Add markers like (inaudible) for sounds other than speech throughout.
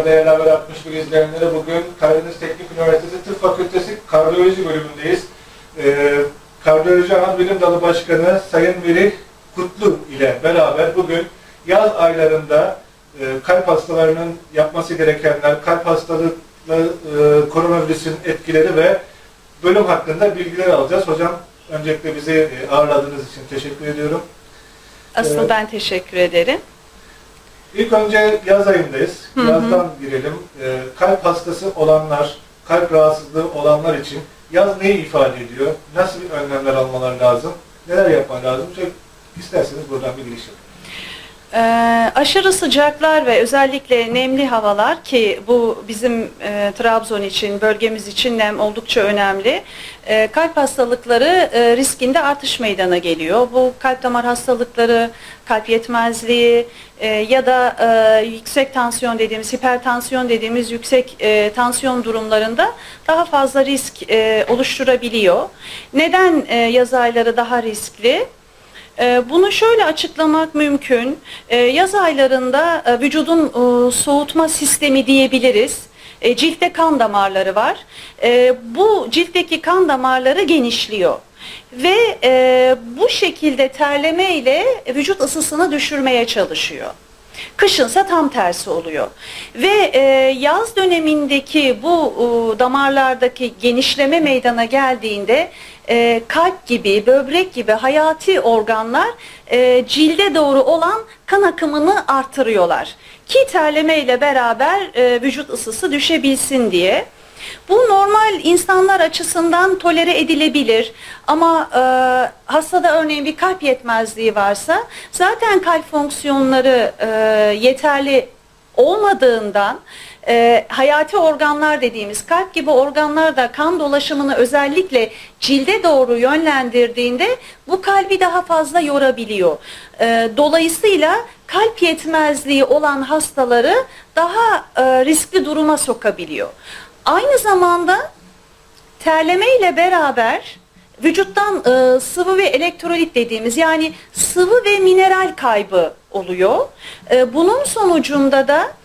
Merhaba değerli haber 61 izleyenleri. Bugün Karadeniz Teknik Üniversitesi Tıp Fakültesi Kardiyoloji bölümündeyiz. Ee, Kardiyoloji Ana Bilim Dalı Başkanı Sayın Veri Kutlu ile beraber bugün yaz aylarında e, kalp hastalarının yapması gerekenler, kalp hastalığı e, koronavirüsün etkileri ve bölüm hakkında bilgiler alacağız. Hocam öncelikle bizi e, ağırladığınız için teşekkür ediyorum. Asıl Evet. ben teşekkür ederim. İlk önce yaz ayındayız. Hı hı. Yazdan girelim. Ee, kalp hastası olanlar, kalp rahatsızlığı olanlar için yaz neyi ifade ediyor? Nasıl bir önlemler almaları lazım? Neler yapmaları lazım? Çok isterseniz buradan bir giriş yapın. Ee, aşırı sıcaklar ve özellikle nemli havalar ki bu bizim e, Trabzon için, bölgemiz için nem oldukça önemli. Ee, kalp hastalıkları e, riskinde artış meydana geliyor. Bu kalp damar hastalıkları, kalp yetmezliği e, ya da e, yüksek tansiyon dediğimiz, hipertansiyon dediğimiz yüksek e, tansiyon durumlarında daha fazla risk e, oluşturabiliyor. Neden e, yaz ayları daha riskli? Ee, Bunu şöyle açıklamak mümkün. Ee, Yaz aylarında e, vücudun e, soğutma sistemi diyebiliriz. E, Ciltte kan damarları var. Bu ciltteki kan damarları genişliyor. Ve bu şekilde terleme ile vücut ısısını düşürmeye çalışıyor. Kışınsa tam tersi oluyor. Ve e, yaz dönemindeki bu e, damarlardaki genişleme meydana geldiğinde e, kalp gibi, böbrek gibi hayati organlar e, cilde doğru olan kan akımını artırıyorlar. Ki terleme ile beraber e, vücut ısısı düşebilsin diye. Bu normal insanlar açısından tolere edilebilir ama e, hastada örneğin bir kalp yetmezliği varsa zaten kalp fonksiyonları e, yeterli olmadığından e, hayati organlar dediğimiz kalp gibi organlar da kan dolaşımını özellikle cilde doğru yönlendirdiğinde bu kalbi daha fazla yorabiliyor. E, dolayısıyla kalp yetmezliği olan hastaları daha e, riskli duruma sokabiliyor. Aynı zamanda terleme ile beraber vücuttan e, sıvı ve elektrolit dediğimiz yani sıvı ve mineral kaybı oluyor. E, bunun sonucunda da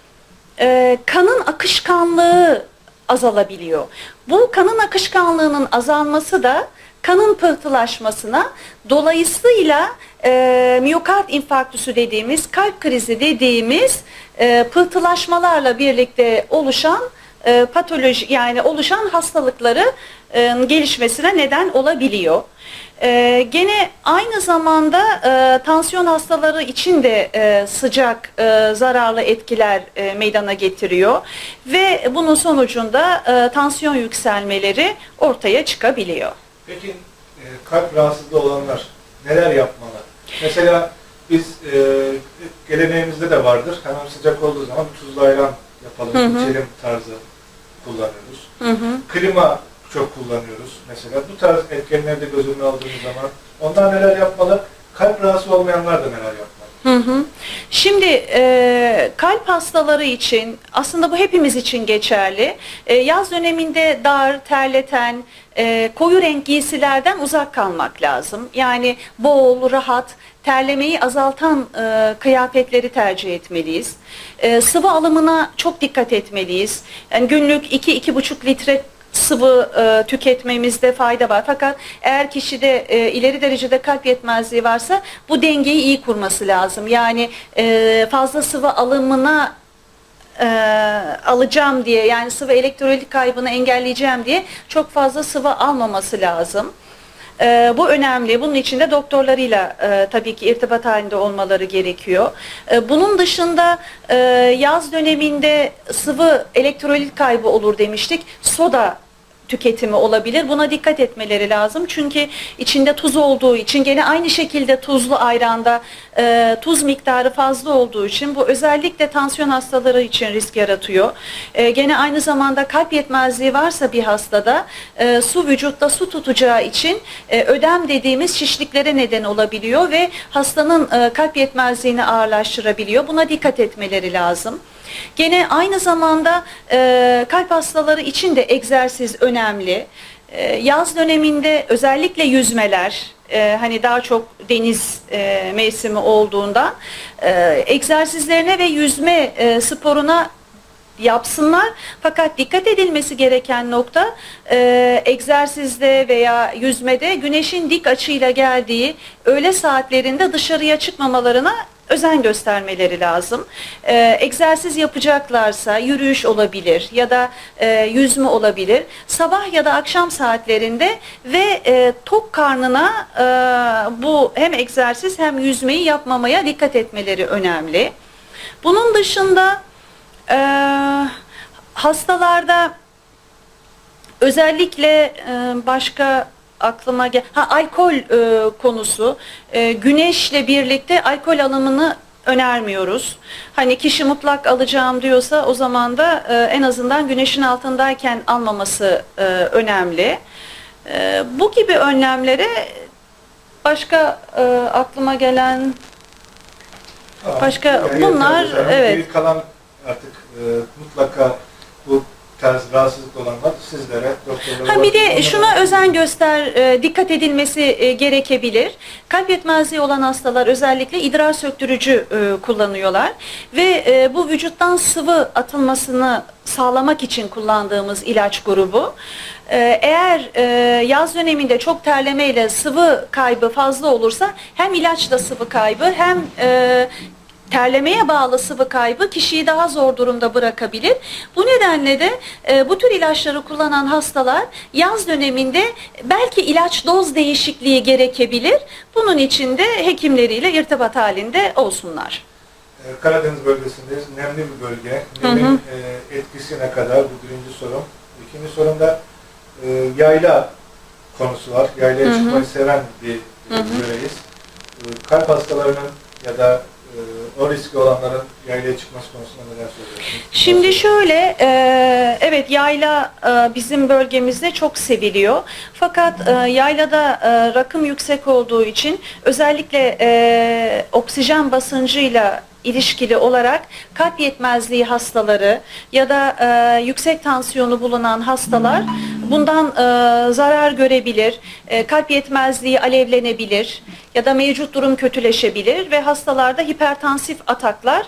e, kanın akışkanlığı azalabiliyor. Bu kanın akışkanlığının azalması da kanın pıhtılaşmasına dolayısıyla e, miyokard infarktüsü dediğimiz kalp krizi dediğimiz e, pıhtılaşmalarla birlikte oluşan e, patoloji yani oluşan hastalıkları e, gelişmesine neden olabiliyor. E, gene aynı zamanda e, tansiyon hastaları için de e, sıcak e, zararlı etkiler e, meydana getiriyor ve bunun sonucunda e, tansiyon yükselmeleri ortaya çıkabiliyor. Peki e, kalp rahatsızlığı olanlar neler yapmalı? Mesela biz e, geleneğimizde de vardır. Hemen sıcak olduğu zaman tuzlu ayran yapalım, Hı hı. içelim tarzı kullanıyoruz. Hı hı. Klima çok kullanıyoruz mesela. Bu tarz etkenleri de göz önüne aldığımız zaman onlar neler yapmalı? Kalp rahatsız olmayanlar da neler yapmalı? Hı hı. Şimdi e, kalp hastaları için aslında bu hepimiz için geçerli. E, yaz döneminde dar, terleten, e, koyu renk giysilerden uzak kalmak lazım. Yani bol, rahat, terlemeyi azaltan e, kıyafetleri tercih etmeliyiz. E, sıvı alımına çok dikkat etmeliyiz. Yani günlük 2-2,5 litre sıvı e, tüketmemizde fayda var. Fakat eğer kişide e, ileri derecede kalp yetmezliği varsa bu dengeyi iyi kurması lazım. Yani e, fazla sıvı alımına e, alacağım diye yani sıvı elektrolit kaybını engelleyeceğim diye çok fazla sıvı almaması lazım. E, bu önemli. Bunun için de doktorlarıyla e, tabii ki irtibat halinde olmaları gerekiyor. E, bunun dışında e, yaz döneminde sıvı elektrolit kaybı olur demiştik. Soda tüketimi olabilir. Buna dikkat etmeleri lazım. Çünkü içinde tuz olduğu için gene aynı şekilde tuzlu ayranda e, tuz miktarı fazla olduğu için bu özellikle tansiyon hastaları için risk yaratıyor. E, gene aynı zamanda kalp yetmezliği varsa bir hastada e, su vücutta su tutacağı için e, ödem dediğimiz şişliklere neden olabiliyor ve hastanın e, kalp yetmezliğini ağırlaştırabiliyor. Buna dikkat etmeleri lazım. Gene aynı zamanda e, kalp hastaları için de egzersiz önemli. E, yaz döneminde özellikle yüzmeler, e, hani daha çok deniz e, mevsimi olduğunda e, egzersizlerine ve yüzme e, sporuna yapsınlar. Fakat dikkat edilmesi gereken nokta e, egzersizde veya yüzmede güneşin dik açıyla geldiği öğle saatlerinde dışarıya çıkmamalarına özen göstermeleri lazım. Ee, egzersiz yapacaklarsa yürüyüş olabilir ya da e, yüzme olabilir. Sabah ya da akşam saatlerinde ve e, tok karnına e, bu hem egzersiz hem yüzmeyi yapmamaya dikkat etmeleri önemli. Bunun dışında e, hastalarda özellikle e, başka aklıma gel ha alkol e, konusu E, güneşle birlikte alkol alımını önermiyoruz. Hani kişi mutlak alacağım diyorsa o zaman da e, en azından güneşin altındayken almaması e, önemli. E, bu gibi önlemlere başka e, aklıma gelen. Başka- Yani bunlar, evet. Kalan artık e, mutlaka bu tarz rahatsızlık olanlar sizlere, doktorlara... Ha bir de şuna özen göster, e, dikkat edilmesi e, gerekebilir. Kalp yetmezliği olan hastalar özellikle idrar söktürücü e, kullanıyorlar ve e, bu vücuttan sıvı atılmasını sağlamak için kullandığımız ilaç grubu. E, eğer e, yaz döneminde çok terlemeyle sıvı kaybı fazla olursa hem ilaçla sıvı kaybı hem e, terlemeye bağlı sıvı kaybı kişiyi daha zor durumda bırakabilir. Bu nedenle de e, bu tür ilaçları kullanan hastalar yaz döneminde belki ilaç doz değişikliği gerekebilir. Bunun için de hekimleriyle irtibat halinde olsunlar. E, Karadeniz bölgesindeyiz. Nemli bir bölge. Hı hı. Nemin e, etkisi ne kadar? Bu birinci sorum. İkinci sorum da e, yayla konusu var. Yaylaya Hı hı. çıkmayı seven bir Hı hı. yöreyiz. Kalp hastalarının ya da o riski olanların yaylaya çıkması konusunda neler söylüyorsunuz? Şimdi şöyle, e, evet yayla e, bizim bölgemizde çok seviliyor. Fakat e, yaylada rakım yüksek olduğu için özellikle e, oksijen basıncıyla ilişkili olarak kalp yetmezliği hastaları ya da yüksek tansiyonu bulunan hastalar bundan e, zarar görebilir, e, kalp yetmezliği alevlenebilir ya da mevcut durum kötüleşebilir ve hastalarda hipertansif ataklar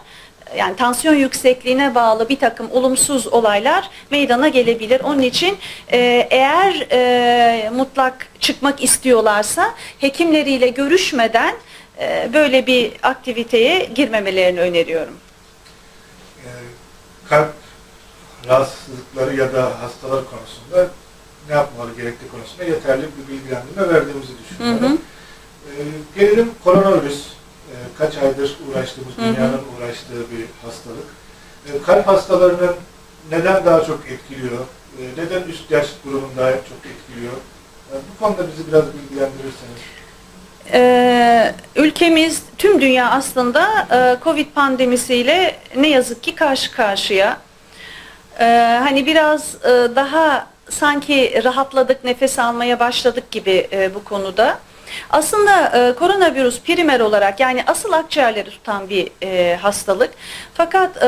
yani tansiyon yüksekliğine bağlı bir takım olumsuz olaylar meydana gelebilir. Onun için e, eğer e, mutlak çıkmak istiyorlarsa hekimleriyle görüşmeden e, böyle bir aktiviteye girmemelerini öneriyorum. Kalp rahatsızlıkları ya da hastalar konusunda ne yapmaları gerektiği konusunda yeterli bir bilgilendirme verdiğimizi düşünüyorum. Hı hı. E, gelelim koronavirüs. E, kaç aydır uğraştığımız, Hı hı. dünyanın uğraştığı bir hastalık. E, kalp hastalarının neden daha çok etkiliyor? E, neden üst yaş grubunda çok etkiliyor? E, bu konuda bizi biraz bilgilendirirseniz. Ee, ülkemiz, tüm dünya aslında e, Covid pandemisiyle ne yazık ki karşı karşıya. Ee, hani biraz e, daha sanki rahatladık, nefes almaya başladık gibi e, bu konuda. Aslında e, koronavirüs primer olarak yani asıl akciğerleri tutan bir e, hastalık. Fakat e,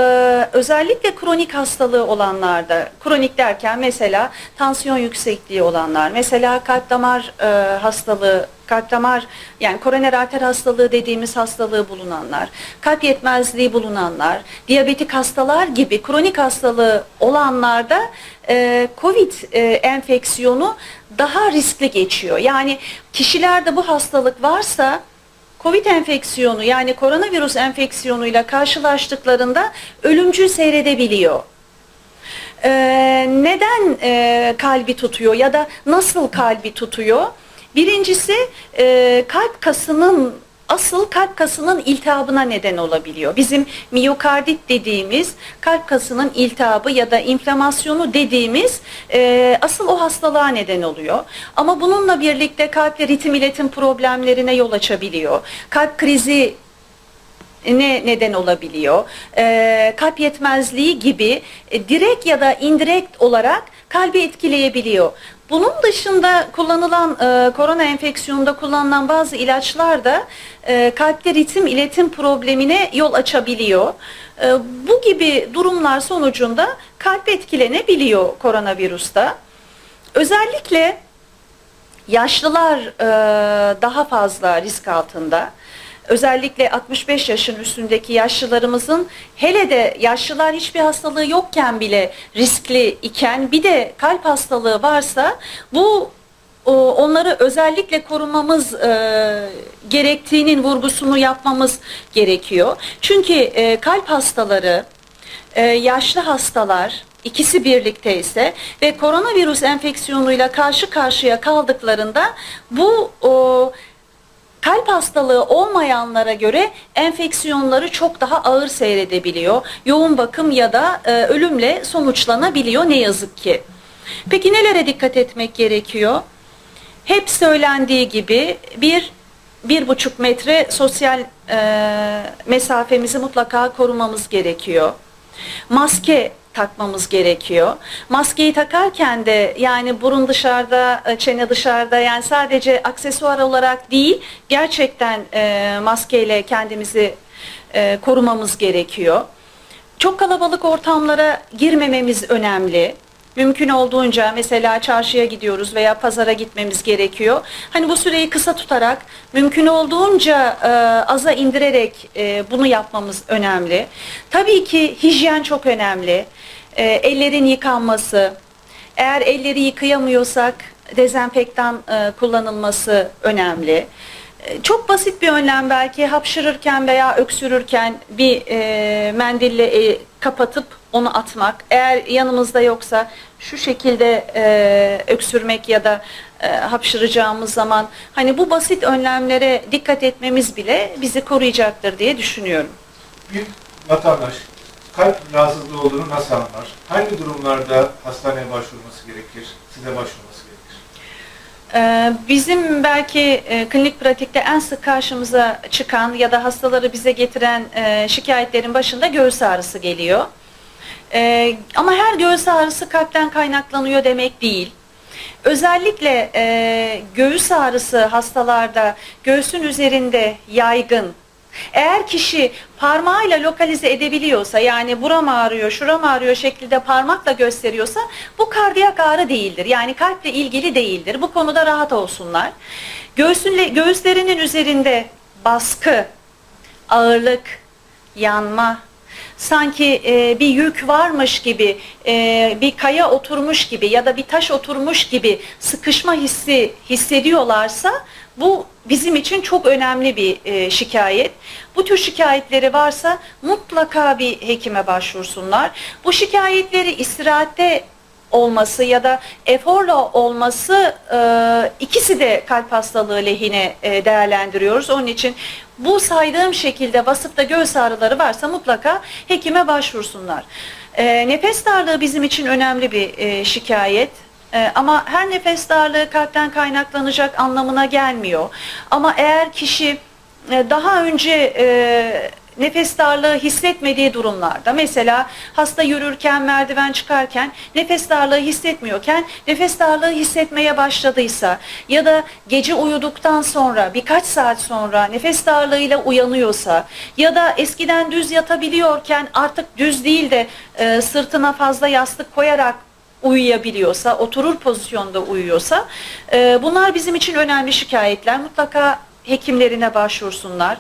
özellikle kronik hastalığı olanlarda, kronik derken mesela tansiyon yüksekliği olanlar, mesela kalp damar e, hastalığı, kalp damar yani koroner arter hastalığı dediğimiz hastalığı bulunanlar, kalp yetmezliği bulunanlar, diyabetik hastalar gibi kronik hastalığı olanlarda e, COVID e, enfeksiyonu daha riskli geçiyor. Yani kişilerde bu hastalık varsa Covid enfeksiyonu yani koronavirüs enfeksiyonuyla karşılaştıklarında ölümcül seyredebiliyor. Ee, neden e, kalbi tutuyor ya da nasıl kalbi tutuyor? Birincisi e, kalp kasının asıl kalp kasının iltihabına neden olabiliyor. Bizim miyokardit dediğimiz kalp kasının iltihabı ya da inflamasyonu dediğimiz e, asıl o hastalığa neden oluyor. Ama bununla birlikte kalple ritim iletim problemlerine yol açabiliyor. Kalp krizi ne neden olabiliyor? Ee, kalp yetmezliği gibi e, direkt ya da indirekt olarak kalbi etkileyebiliyor. Bunun dışında kullanılan e, korona enfeksiyonunda kullanılan bazı ilaçlar da e, kalpte ritim iletim problemine yol açabiliyor. E, bu gibi durumlar sonucunda kalp etkilenebiliyor koronavirüste. Özellikle yaşlılar e, daha fazla risk altında. Özellikle 65 yaşın üstündeki yaşlılarımızın hele de yaşlılar hiçbir hastalığı yokken bile riskli iken bir de kalp hastalığı varsa bu onları özellikle korumamız e, gerektiğinin vurgusunu yapmamız gerekiyor. Çünkü e, kalp hastaları, e, yaşlı hastalar ikisi birlikte ise ve koronavirüs enfeksiyonuyla karşı karşıya kaldıklarında bu o, kalp hastalığı olmayanlara göre enfeksiyonları çok daha ağır seyredebiliyor. Yoğun bakım ya da e, ölümle sonuçlanabiliyor ne yazık ki. Peki nelere dikkat etmek gerekiyor? Hep söylendiği gibi bir bir buçuk metre sosyal e, mesafemizi mutlaka korumamız gerekiyor. Maske takmamız gerekiyor. Maskeyi takarken de yani burun dışarıda, e, çene dışarıda yani sadece aksesuar olarak değil gerçekten e, maskeyle kendimizi e, korumamız gerekiyor. Çok kalabalık ortamlara girmememiz önemli. Mümkün olduğunca mesela çarşıya gidiyoruz veya pazara gitmemiz gerekiyor. Hani bu süreyi kısa tutarak mümkün olduğunca e, aza indirerek e, bunu yapmamız önemli. Tabii ki hijyen çok önemli. E, ellerin yıkanması. Eğer elleri yıkayamıyorsak dezenfektan e, kullanılması önemli. E, Çok basit bir önlem belki hapşırırken veya öksürürken bir e, mendille e, kapatıp onu atmak. Eğer yanımızda yoksa şu şekilde e, öksürmek ya da e, hapşıracağımız zaman hani bu basit önlemlere dikkat etmemiz bile bizi koruyacaktır diye düşünüyorum. Bir vatandaş kalp rahatsızlığı olduğunu nasıl anlar? Hangi durumlarda hastaneye başvurması gerekir? Size başvurması gerekir? Ee, Bizim belki e, klinik pratikte en sık karşımıza çıkan ya da hastaları bize getiren e, şikayetlerin başında göğüs ağrısı geliyor. Ee, Ama her göğüs ağrısı kalpten kaynaklanıyor demek değil. Özellikle e, göğüs ağrısı hastalarda göğsün üzerinde yaygın. Eğer kişi parmağıyla lokalize edebiliyorsa yani buram ağrıyor, şuram ağrıyor şeklinde parmakla gösteriyorsa bu kardiyak ağrı değildir. Yani kalple ilgili değildir. Bu konuda rahat olsunlar. Göğsünle, göğüslerinin üzerinde baskı, ağırlık, yanma, sanki e, bir yük varmış gibi, e, bir kaya oturmuş gibi ya da bir taş oturmuş gibi sıkışma hissi hissediyorlarsa bu bizim için çok önemli bir e, şikayet. Bu tür şikayetleri varsa mutlaka bir hekime başvursunlar. Bu şikayetleri istirahatte olması ya da eforla olması e, ikisi de kalp hastalığı lehine e, değerlendiriyoruz. Onun için bu saydığım şekilde vasıfta göğüs ağrıları varsa mutlaka hekime başvursunlar. E, nefes darlığı bizim için önemli bir e, şikayet. E, ama her nefes darlığı kalpten kaynaklanacak anlamına gelmiyor. Ama eğer kişi e, daha önce e, nefes darlığı hissetmediği durumlarda mesela hasta yürürken merdiven çıkarken nefes darlığı hissetmiyorken nefes darlığı hissetmeye başladıysa ya da gece uyuduktan sonra birkaç saat sonra nefes darlığıyla uyanıyorsa ya da eskiden düz yatabiliyorken artık düz değil de e, sırtına fazla yastık koyarak uyuyabiliyorsa, oturur pozisyonda uyuyorsa e, bunlar bizim için önemli şikayetler. Mutlaka hekimlerine başvursunlar.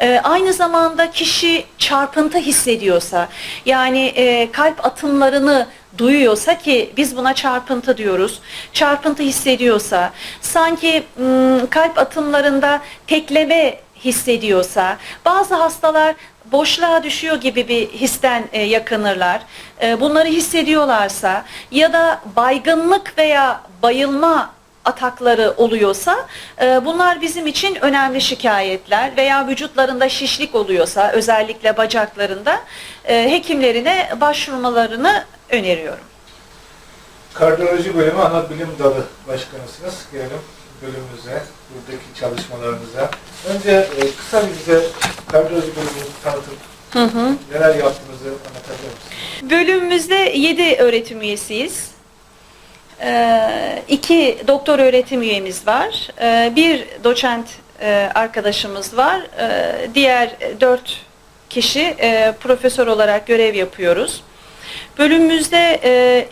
E, aynı zamanda kişi çarpıntı hissediyorsa, yani e, kalp atımlarını duyuyorsa ki biz buna çarpıntı diyoruz. Çarpıntı hissediyorsa, sanki m, kalp atımlarında tekleme hissediyorsa, bazı hastalar boşluğa düşüyor gibi bir histen e, yakınırlar. E, bunları hissediyorlarsa ya da baygınlık veya bayılma atakları oluyorsa e, bunlar bizim için önemli şikayetler veya vücutlarında şişlik oluyorsa özellikle bacaklarında e, hekimlerine başvurmalarını öneriyorum. Kardiyoloji bölümü ana bilim dalı başkanısınız. Gelelim bölümümüze, buradaki çalışmalarınıza. Önce e, kısa bir bize kardiyoloji bölümünü tanıtıp Hı hı. neler yaptığınızı anlatabilir misiniz? Bölümümüzde 7 öğretim üyesiyiz. Ee, iki doktor öğretim üyemiz var. Ee, bir doçent e, arkadaşımız var. Ee, diğer dört kişi e, profesör olarak görev yapıyoruz. Bölümümüzde e,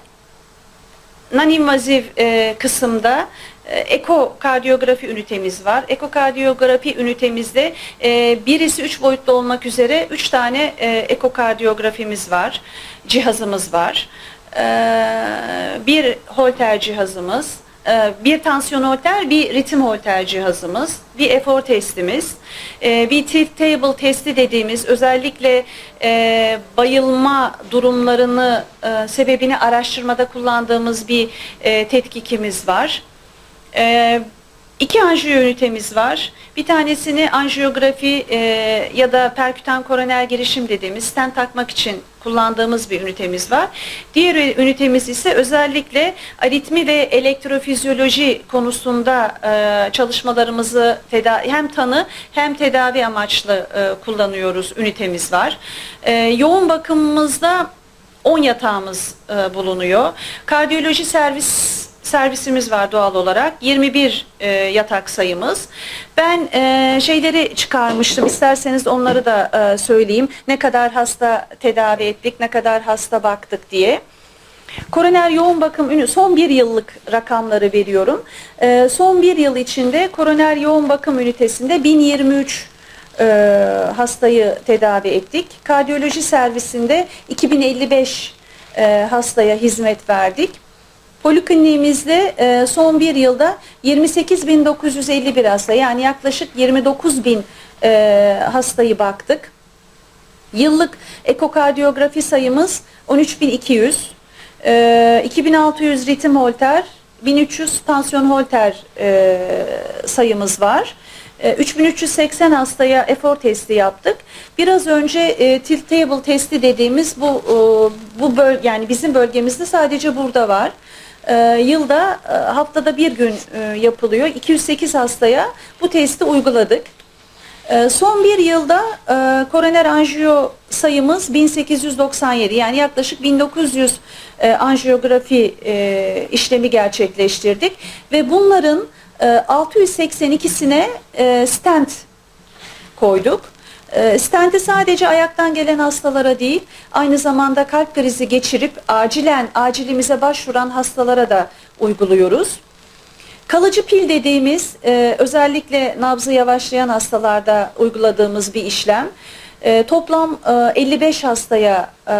non-invaziv kısımda ekokardiyografi ünitemiz var. Ekokardiyografi ünitemizde birisi 3 boyutlu olmak üzere 3 tane e, ekokardiyografimiz var, cihazımız var. E, bir holter cihazımız, e, bir tansiyon holter, bir ritim holter cihazımız, bir efor testimiz, e, bir tilt table testi dediğimiz özellikle e, bayılma durumlarını sebebini araştırmada kullandığımız bir tetkikimiz var. İki anjiyo ünitemiz var. Bir tanesini anjiyografi e, ya da perkütan koroner girişim dediğimiz stent takmak için kullandığımız bir ünitemiz var. Diğer ünitemiz ise özellikle aritmi ve elektrofizyoloji konusunda e, çalışmalarımızı hem tanı hem tedavi amaçlı e, kullanıyoruz ünitemiz var. E, yoğun bakımımızda 10 yatağımız e, bulunuyor. Kardiyoloji servis servisimiz var doğal olarak. 21 e, yatak sayımız. Ben e, şeyleri çıkarmıştım. İsterseniz onları da e, söyleyeyim. Ne kadar hasta tedavi ettik, ne kadar hasta baktık diye. Koroner yoğun bakım ünü son bir yıllık rakamları veriyorum. E, son bir yıl içinde koroner yoğun bakım ünitesinde 1023 e, hastayı tedavi ettik. Kardiyoloji servisinde 2055 e, hastaya hizmet verdik. Polikliniğimizde e, son bir yılda 28.951 hasta yani yaklaşık 29.000 e, hastayı baktık. Yıllık ekokardiyografi sayımız 13.200, e, 2600 ritim holter, 1300 tansiyon holter e, sayımız var. E, 3380 hastaya efor testi yaptık. Biraz önce e, tilt table testi dediğimiz bu e, bu böl yani bizim bölgemizde sadece burada var. E, yılda e, haftada bir gün e, yapılıyor. 208 hastaya bu testi uyguladık. E, Son bir yılda e, koroner anjiyo sayımız 1897 yani yaklaşık 1900 e, anjiyografi e, işlemi gerçekleştirdik ve bunların e, 682'sine e, stent koyduk. E, Stenti sadece ayaktan gelen hastalara değil, aynı zamanda kalp krizi geçirip acilen acilimize başvuran hastalara da uyguluyoruz. Kalıcı pil dediğimiz e, özellikle nabzı yavaşlayan hastalarda uyguladığımız bir işlem. E, toplam e, 55 hastaya e,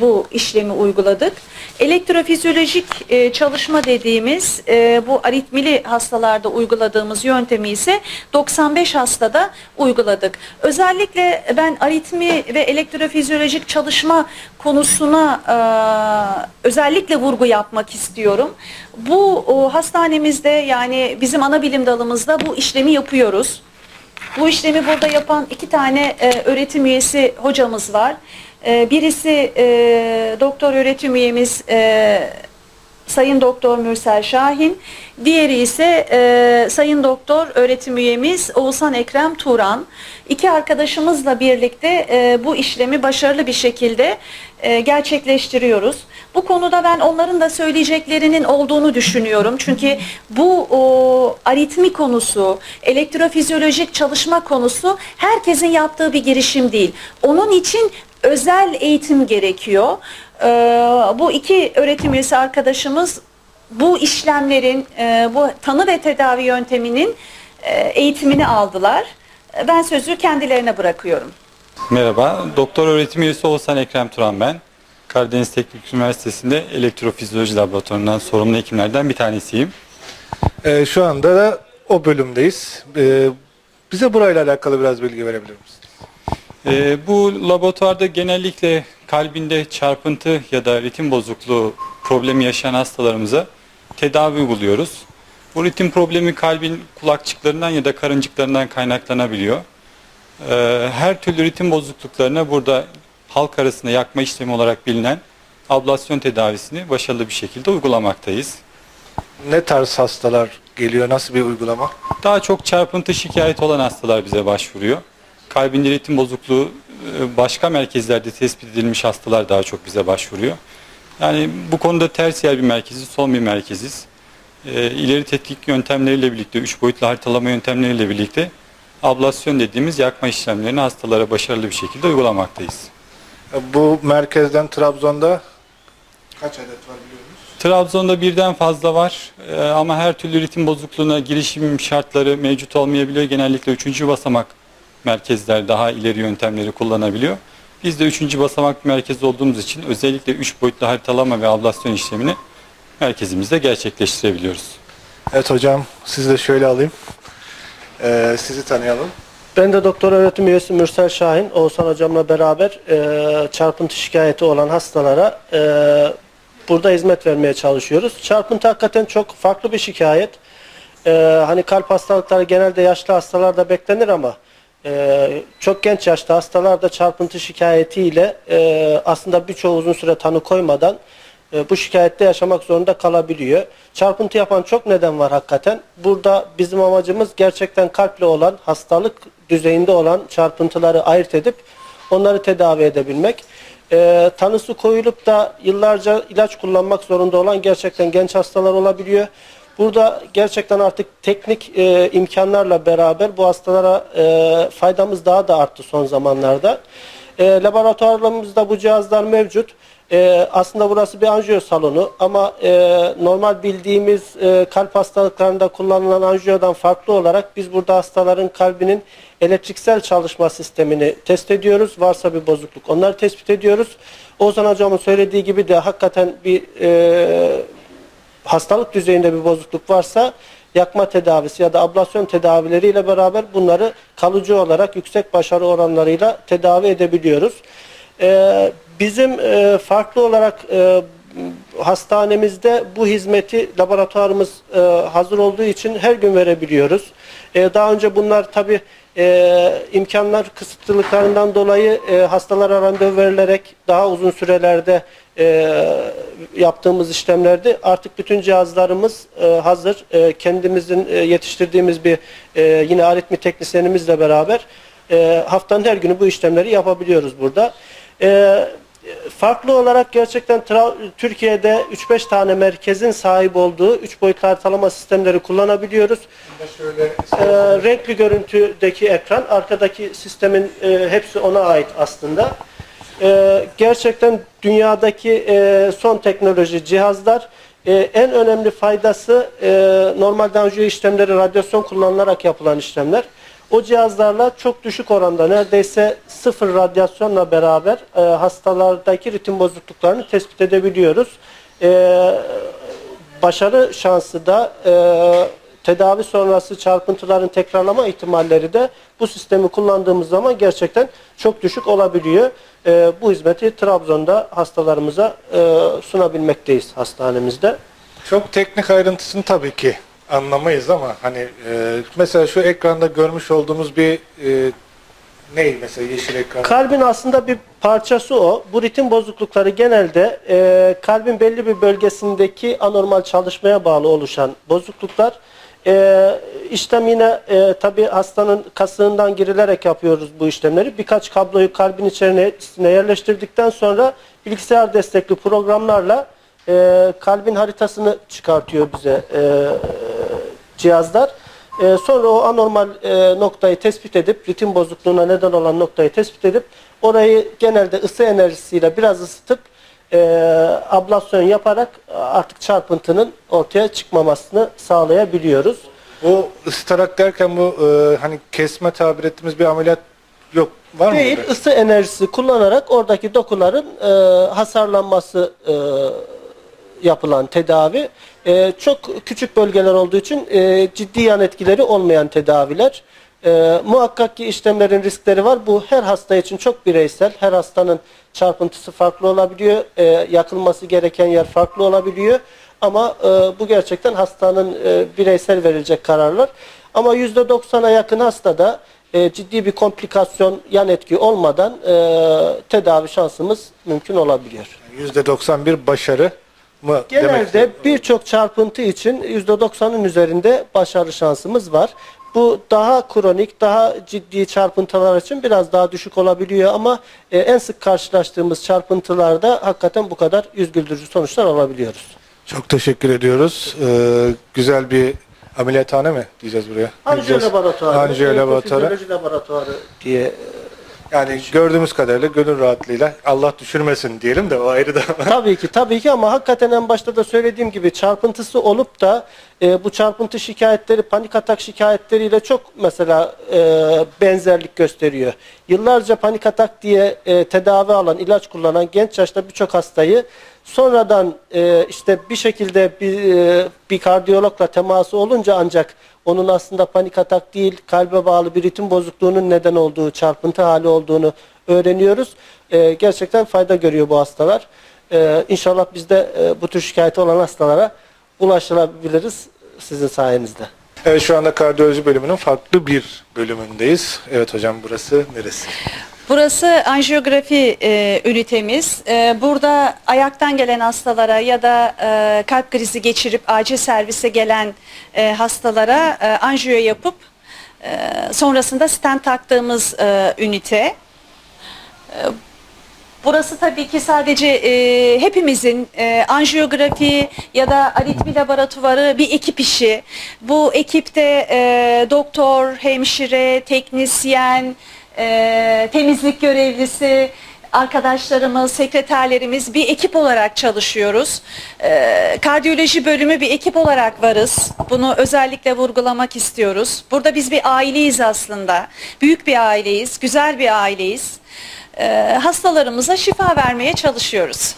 bu işlemi uyguladık. Elektrofizyolojik e, çalışma dediğimiz e, bu aritmili hastalarda uyguladığımız yöntemi ise 95 hastada uyguladık. Özellikle ben aritmi ve elektrofizyolojik çalışma konusuna e, özellikle vurgu yapmak istiyorum. Bu o, hastanemizde yani bizim ana bilim dalımızda bu işlemi yapıyoruz. Bu işlemi burada yapan iki tane e, öğretim üyesi hocamız var. E, birisi e, doktor öğretim üyemiz e, Sayın Doktor Mürsel Şahin, diğeri ise e, Sayın Doktor öğretim üyemiz Oğuzhan Ekrem Turan. İki arkadaşımızla birlikte e, bu işlemi başarılı bir şekilde e, gerçekleştiriyoruz. Bu konuda ben onların da söyleyeceklerinin olduğunu düşünüyorum. Çünkü bu o, aritmi konusu, elektrofizyolojik çalışma konusu herkesin yaptığı bir girişim değil. Onun için özel eğitim gerekiyor. Ee, bu iki öğretim üyesi arkadaşımız bu işlemlerin, e, bu tanı ve tedavi yönteminin e, eğitimini aldılar. Ben sözü kendilerine bırakıyorum. Merhaba, doktor öğretim üyesi Oğuzhan Ekrem Turan ben. Karadeniz Teknik Üniversitesi'nde elektrofizyoloji laboratuvarından sorumlu hekimlerden bir tanesiyim. Ee, şu anda da o bölümdeyiz. Ee, bize burayla alakalı biraz bilgi verebilir misiniz? Ee, bu laboratuvarda genellikle kalbinde çarpıntı ya da ritim bozukluğu problemi yaşayan hastalarımıza tedavi uyguluyoruz. Bu ritim problemi kalbin kulakçıklarından ya da karıncıklarından kaynaklanabiliyor. Ee, her türlü ritim bozukluklarına burada halk arasında yakma işlemi olarak bilinen ablasyon tedavisini başarılı bir şekilde uygulamaktayız. Ne tarz hastalar geliyor? Nasıl bir uygulama? Daha çok çarpıntı şikayet olan hastalar bize başvuruyor. Kalbinde ritim bozukluğu e, başka merkezlerde tespit edilmiş hastalar daha çok bize başvuruyor. Yani bu konuda ters yer bir merkeziz, son bir merkeziz. E, ileri tetkik yöntemleriyle birlikte, üç boyutlu haritalama yöntemleriyle birlikte ablasyon dediğimiz yakma işlemlerini hastalara başarılı bir şekilde uygulamaktayız. Bu merkezden Trabzon'da Kaç adet var biliyoruz? Trabzon'da birden fazla var Ee, ama her türlü ritim bozukluğuna girişim şartları mevcut olmayabiliyor. Genellikle 3. basamak merkezler daha ileri yöntemleri kullanabiliyor. Biz de 3. basamak merkezi olduğumuz için özellikle 3 boyutlu haritalama ve ablasyon işlemini merkezimizde gerçekleştirebiliyoruz. Evet hocam siz de şöyle alayım. Ee, sizi tanıyalım. Ben de doktor öğretim üyesi Mürsel Şahin, Oğuzhan hocamla beraber e, çarpıntı şikayeti olan hastalara e, burada hizmet vermeye çalışıyoruz. Çarpıntı hakikaten çok farklı bir şikayet. E, hani kalp hastalıkları genelde yaşlı hastalarda beklenir ama e, çok genç yaşta hastalarda çarpıntı şikayetiyle e, aslında birçoğu uzun süre tanı koymadan e, bu şikayette yaşamak zorunda kalabiliyor. Çarpıntı yapan çok neden var hakikaten. Burada bizim amacımız gerçekten kalple olan, hastalık düzeyinde olan çarpıntıları ayırt edip onları tedavi edebilmek. E, tanısı koyulup da yıllarca ilaç kullanmak zorunda olan gerçekten genç hastalar olabiliyor. Burada gerçekten artık teknik e, imkanlarla beraber bu hastalara e, faydamız daha da arttı son zamanlarda. E, laboratuvarlarımızda bu cihazlar mevcut. E, aslında burası bir anjiyo salonu ama e, normal bildiğimiz e, kalp hastalıklarında kullanılan anjiyodan farklı olarak biz burada hastaların kalbinin elektriksel çalışma sistemini test ediyoruz. Varsa bir bozukluk onları tespit ediyoruz. Ozan hocamın söylediği gibi de hakikaten bir e, hastalık düzeyinde bir bozukluk varsa yakma tedavisi ya da ablasyon tedavileriyle beraber bunları kalıcı olarak yüksek başarı oranlarıyla tedavi edebiliyoruz. Ee, bizim e, farklı olarak e, hastanemizde bu hizmeti laboratuvarımız e, hazır olduğu için her gün verebiliyoruz. E, daha önce bunlar tabi imkanlar kısıtlılıklarından dolayı e, hastalara randevu verilerek daha uzun sürelerde e, yaptığımız işlemlerdi. Artık bütün cihazlarımız e, hazır. E, kendimizin e, yetiştirdiğimiz bir e, yine aritmi teknisyenimizle beraber e, haftanın her günü bu işlemleri yapabiliyoruz burada. E, farklı olarak gerçekten Türkiye'de 3-5 tane merkezin sahip olduğu 3 boyutlu haritalama sistemleri kullanabiliyoruz. Şöyle Ee, renkli görüntüdeki ekran, arkadaki sistemin e, hepsi ona ait aslında. Ee, gerçekten dünyadaki e, son teknoloji cihazlar e, en önemli faydası e, normalde anjiyo işlemleri radyasyon kullanılarak yapılan işlemler. O cihazlarla çok düşük oranda neredeyse sıfır radyasyonla beraber e, hastalardaki ritim bozukluklarını tespit edebiliyoruz. E, başarı şansı da e, tedavi sonrası çarpıntıların tekrarlama ihtimalleri de bu sistemi kullandığımız zaman gerçekten çok düşük olabiliyor. E, bu hizmeti Trabzon'da hastalarımıza e, sunabilmekteyiz hastanemizde. Çok teknik ayrıntısını tabii ki anlamayız ama hani e, mesela şu ekranda görmüş olduğumuz bir e, ne mesela yeşil ekran? Kalbin aslında bir parçası o. Bu ritim bozuklukları genelde e, kalbin belli bir bölgesindeki anormal çalışmaya bağlı oluşan bozukluklar. E, işlem yine e, tabi hastanın kasığından girilerek yapıyoruz bu işlemleri. Birkaç kabloyu kalbin içine yerleştirdikten sonra bilgisayar destekli programlarla e, kalbin haritasını çıkartıyor bize e, cihazlar. Ee, sonra o anormal e, noktayı tespit edip, ritim bozukluğuna neden olan noktayı tespit edip, orayı genelde ısı enerjisiyle biraz ısıtıp, e, ablasyon yaparak artık çarpıntının ortaya çıkmamasını sağlayabiliyoruz. Bu ısıtarak derken bu e, hani kesme tabir ettiğimiz bir ameliyat yok. Var mı? Değil, burada? ısı enerjisi kullanarak oradaki dokuların e, hasarlanması e, yapılan tedavi. E, çok küçük bölgeler olduğu için e, ciddi yan etkileri olmayan tedaviler. E, muhakkak ki işlemlerin riskleri var. Bu her hasta için çok bireysel. Her hastanın çarpıntısı farklı olabiliyor. E, yakılması gereken yer farklı olabiliyor. Ama e, bu gerçekten hastanın e, bireysel verilecek kararlar. Ama %90'a yakın hastada e, ciddi bir komplikasyon, yan etki olmadan e, tedavi şansımız mümkün olabiliyor. %91 başarı mı Genelde birçok çarpıntı için %90'ın üzerinde başarı şansımız var. Bu daha kronik, daha ciddi çarpıntılar için biraz daha düşük olabiliyor ama e, en sık karşılaştığımız çarpıntılarda hakikaten bu kadar yüz güldürücü sonuçlar alabiliyoruz. Çok teşekkür ediyoruz. Ee, güzel bir ameliyathane mi diyeceğiz buraya? Anjiyo Diyeceğiz. laboratuvarı, Anjiyo laboratuvarı. laboratuvarı diye Yani gördüğümüz kadarıyla gönül rahatlığıyla Allah düşürmesin diyelim de o ayrı da. (laughs) tabii ki tabii ki ama hakikaten en başta da söylediğim gibi çarpıntısı olup da e, bu çarpıntı şikayetleri panik atak şikayetleriyle çok mesela e, benzerlik gösteriyor. Yıllarca panik atak diye e, tedavi alan, ilaç kullanan genç yaşta birçok hastayı sonradan e, işte bir şekilde bir, e, bir kardiyologla teması olunca ancak onun aslında panik atak değil, kalbe bağlı bir ritim bozukluğunun neden olduğu, çarpıntı hali olduğunu öğreniyoruz. E, gerçekten fayda görüyor bu hastalar. E, inşallah biz de e, bu tür şikayeti olan hastalara ulaşılabiliriz sizin sayenizde. Evet şu anda kardiyoloji bölümünün farklı bir bölümündeyiz. Evet hocam burası neresi? Burası anjiyografi e, ünitemiz. E, burada ayaktan gelen hastalara ya da e, kalp krizi geçirip acil servise gelen e, hastalara e, anjiyo yapıp e, sonrasında stent taktığımız e, ünite. E, Burası tabii ki sadece e, hepimizin e, anjiyografi ya da aritmi laboratuvarı bir ekip işi. Bu ekipte e, doktor, hemşire, teknisyen, e, temizlik görevlisi, arkadaşlarımız, sekreterlerimiz bir ekip olarak çalışıyoruz. E, kardiyoloji bölümü bir ekip olarak varız. Bunu özellikle vurgulamak istiyoruz. Burada biz bir aileyiz aslında. Büyük bir aileyiz, güzel bir aileyiz. E, hastalarımıza şifa vermeye çalışıyoruz.